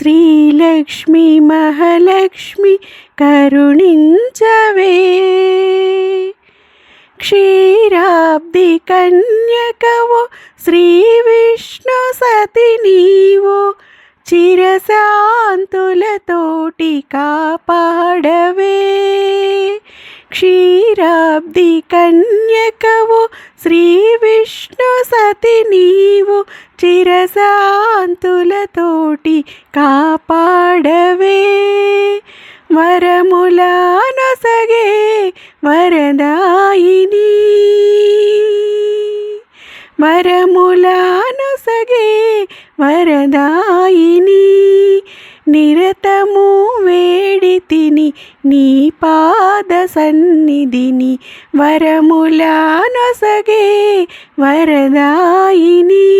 శ్రీలక్ష్మి మహాలక్ష్మి కరుణించవే. క్షీరాబ్ది కన్యకవో శ్రీ విష్ణు సతి నీవో. చిరశాంతులతోటి కాపాడవే. క్షీరాబ్ది కన్యకవో శ్రీ విష్ణు సతి నీవు చిరశాంతులతోటి కాపాడవే. వరముల నొసగే వరదాయిని. వరముల నొసగే వరదాయిని. నిరతము వే తిని నీ పాద సన్నిధిని వరములానొసగే వరదాయిని.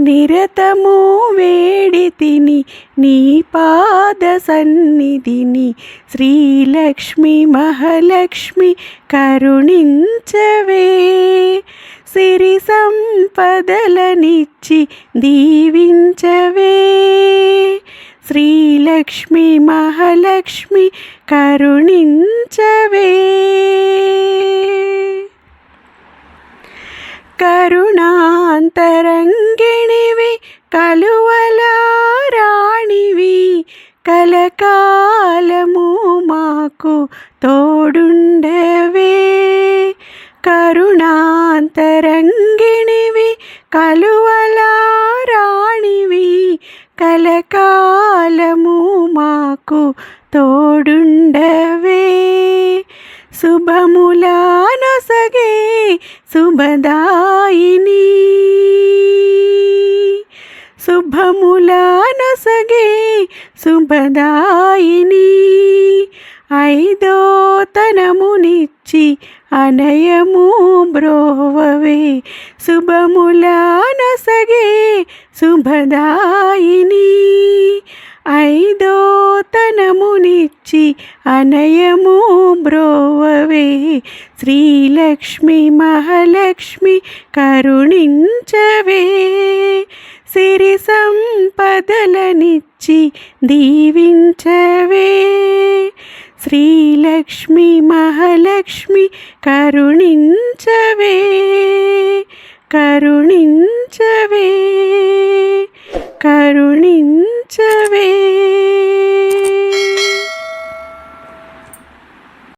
నిరతము వేడి తిని నీ పాద సన్నిధిని శ్రీలక్ష్మి మహాలక్ష్మి కరుణించవే. సిరి సంపదలనిచ్చి దీవించవే. శ్రీలక్ష్మి మహాలక్ష్మి కరుణించవే. కరుణాంతరంగిణివి కలువల రాణివి కలకాలము మాకు తోడుండవే. కరుణాంతరంగిణివి కలువ కలకాలము మాకు తోడుండవే. శుభములానొసగే శుభదాయిని. శుభములానొసగే శుభదాయిని. ఐదో తనమునిచ్చి అనయము బ్రోవవే. శుభములానొసగే శుభదాయి ఐదోతనమునిచ్చి ఐదో తనమునిచ్చి అనయము బ్రోవవే. శ్రీలక్ష్మి మహాలక్ష్మి కరుణించవే. సిరి సంపదలనిచ్చి దీవించవే. శ్రీలక్ష్మి మహాలక్ష్మి కరుణించవే. to me.